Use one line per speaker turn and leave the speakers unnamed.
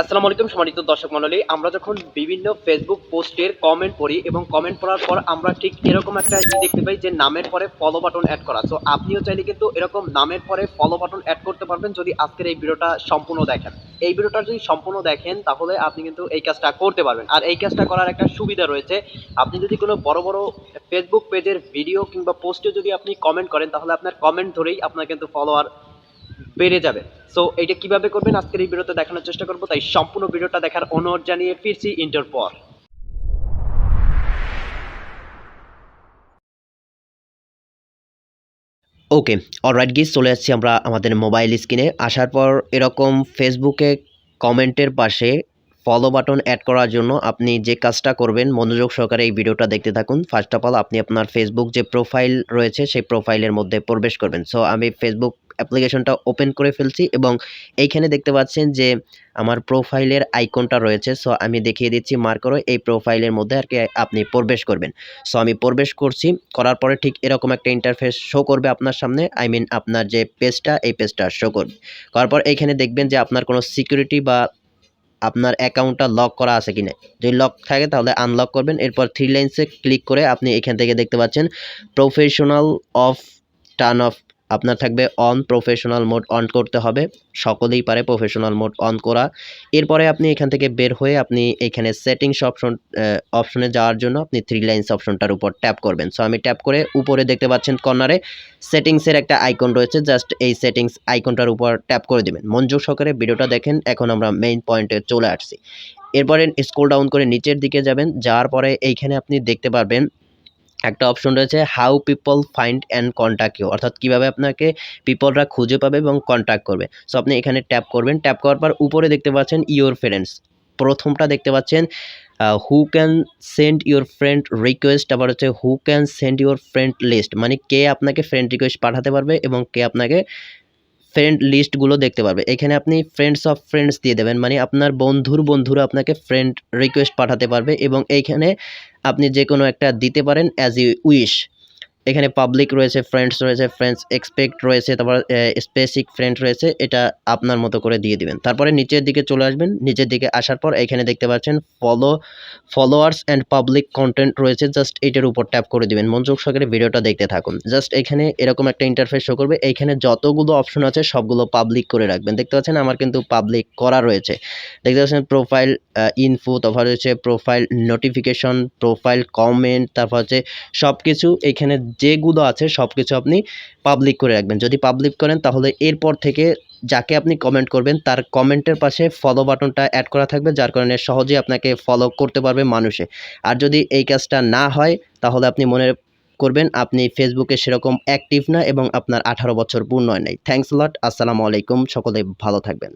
আসসালামু আলাইকুম সম্মানিত দর্শক মণ্ডলী। আমরা যখন বিভিন্ন ফেসবুক পোস্টের কমেন্ট পড়ি এবং কমেন্ট পড়ার পর আমরা ঠিক এরকম একটা ই দেখতে পাই যে নামের পরে ফলো বাটন অ্যাড করা। তো আপনিও চাইলে কিন্তু এরকম নামের পরে ফলো বাটন অ্যাড করতে পারবেন যদি আজকের এই ভিডিওটা সম্পূর্ণ দেখেন। এই ভিডিওটা যদি সম্পূর্ণ দেখেন, তাহলে আপনি কিন্তু এই কাজটা করতে পারবেন। আর এই কাজটা করার একটা সুবিধা রয়েছে, আপনি যদি কোনো বড় বড় ফেসবুক পেজের ভিডিও কিংবা পোস্টে যদি আপনি কমেন্ট করেন, তাহলে আপনার কমেন্ট ধরেই আপনার কিন্তু ফলোয়ার বেড়ে যাবে। সো এটা কীভাবে করবেন? আজকের এই ভিডিওতে দেখানোর চেষ্টা করব। তাই সম্পূর্ণ ভিডিওটা দেখার অনুরোধ জানিয়ে ফিরছি ইন্টার পর। ওকে অলরাইট গিস চলে যাচ্ছি আমরা আমাদের মোবাইল স্ক্রিনে আসার পর এরকম ফেসবুকে কমেন্টের পাশে ফলো বাটন অ্যাড করার জন্য আপনি যে কাজটা করবেন, মনোযোগ সহকারে এই ভিডিওটা দেখতে থাকুন। ফার্স্ট অফ অল আপনি আপনার ফেসবুক যে প্রোফাইল রয়েছে, সেই প্রোফাইলের মধ্যে প্রবেশ করবেন। সো আমি ফেসবুক অ্যাপ্লিকেশনটা ওপেন করে ফেলছি এবং এইখানে দেখতে পাচ্ছেন যে আমার প্রোফাইলের আইকনটা রয়েছে। সো আমি দেখিয়ে দিচ্ছি মার্ক করে এই প্রোফাইলের মধ্যে আর কি আপনি প্রবেশ করবেন। সো আমি প্রবেশ করছি, করার পরে ঠিক এরকম একটা ইন্টারফেস শো করবে আপনার সামনে। আই মিন আপনার যে পেজটা এই পেজটা শো করবে। করার পর এইখানে দেখবেন যে আপনার কোনো সিকিউরিটি বা আপনার অ্যাকাউন্টটা লক করা আছে কিনা। যদি লক থাকে তাহলে আনলক করবেন। এরপর থ্রি লাইন্সে ক্লিক করে আপনি এখান থেকে দেখতে পাচ্ছেন প্রফেশনাল অফ টার্ন অফ আপনার থাকবে অন প্রফেশনাল মোড অন করতে হবে। সকলেই পারে প্রফেশনাল মোড অন করা। এরপরে আপনি এখান থেকে বের হয়ে আপনি এখানে সেটিংস অপশন অপশনে যাওয়ার জন্য আপনি থ্রি লাইন্স অপশনটার উপর ট্যাপ করবেন। সো আমি ট্যাপ করে উপরে দেখতে পাচ্ছেন কর্নারে সেটিংসের একটা আইকন রয়েছে। জাস্ট এই সেটিংস আইকনটার উপর ট্যাপ করে দেবেন। মনোযোগ সহকারে ভিডিওটা দেখেন। এখন আমরা মেইন পয়েন্টে চলে আসছি। এরপরে স্ক্রল ডাউন করে নিচের দিকে যাবেন। যাওয়ার পরে এইখানে আপনি দেখতে পারবেন একটা অপশন রয়েছে how people find and contact you অর্থাৎ কীভাবে আপনাকে পিপলরা খুঁজে পাবে এবং কন্ট্যাক্ট করবে। সো আপনি এখানে ট্যাপ করবেন। ট্যাপ করার পর উপরে দেখতে পাচ্ছেন ইওর ফ্রেন্ডস প্রথমটা দেখতে পাচ্ছেন who can send your friend request আবার হচ্ছে who can send your friend list মানে কে আপনাকে ফ্রেন্ড রিকোয়েস্ট পাঠাতে পারবে এবং কে আপনাকে ফ্রেন্ড লিস্টগুলো দেখতে পারবে। এখানে আপনি ফ্রেন্ডস অফ ফ্রেন্ডস দিয়ে দেবেন মানে আপনার বন্ধুর বন্ধুরা আপনাকে ফ্রেন্ড রিকোয়েস্ট পাঠাতে পারবে এবং এইখানে আপনি যে কোনো একটা দিতে পারেন অ্যাজ ইউ উইশ এখানে পাবলিক রয়েছে ফ্রেন্ডস রয়েছে ফ্রেন্ডস এক্সপেক্ট রয়েছে, তারপর স্পেসিক ফ্রেন্ড রয়েছে, এটা আপনার মতো করে দিয়ে দিবেন। তারপরে নিচের দিকে চলে আসবেন, নিচের দিকে আসার পর এখানে দেখতে পাচ্ছেন follow followers and public content রয়েছে জাস্ট এটার উপর ট্যাপ করে দিবেন। মনোযোগ সহকারে ভিডিওটা দেখতে থাকুন। জাস্ট এখানে এরকম একটা ইন্টারফেস শো করবে এইখানে যতগুলো অপশন আছে সবগুলো পাবলিক করে রাখবেন। দেখতে পাচ্ছেন আমার কিন্তু পাবলিক করা রয়েছে। দেখতে পাচ্ছেন প্রোফাইল ইনফো তারপর হচ্ছে প্রোফাইল নোটিফিকেশন প্রোফাইল কমেন্ট তারপর হচ্ছে সব কিছু এখানে যেগুলো আছে সব কিছু আপনি পাবলিক করে রাখবেন। যদি পাবলিক করেন, তাহলে এরপর থেকে যাকে আপনি কমেন্ট করবেন, তার কমেন্টের পাশে ফলো বাটনটা অ্যাড করা থাকবে, যার কারণে সহজেই আপনাকে ফলো করতে পারবে মানুষে। আর যদি এই কাজটা না হয়, তাহলে আপনি মনে করবেন আপনি ফেসবুকে সেরকম অ্যাক্টিভ না এবং আপনার আঠারো বছর পূর্ণ হয় নাই। থ্যাংকস লট আসসালামু আলাইকুম, সকলে ভালো থাকবেন।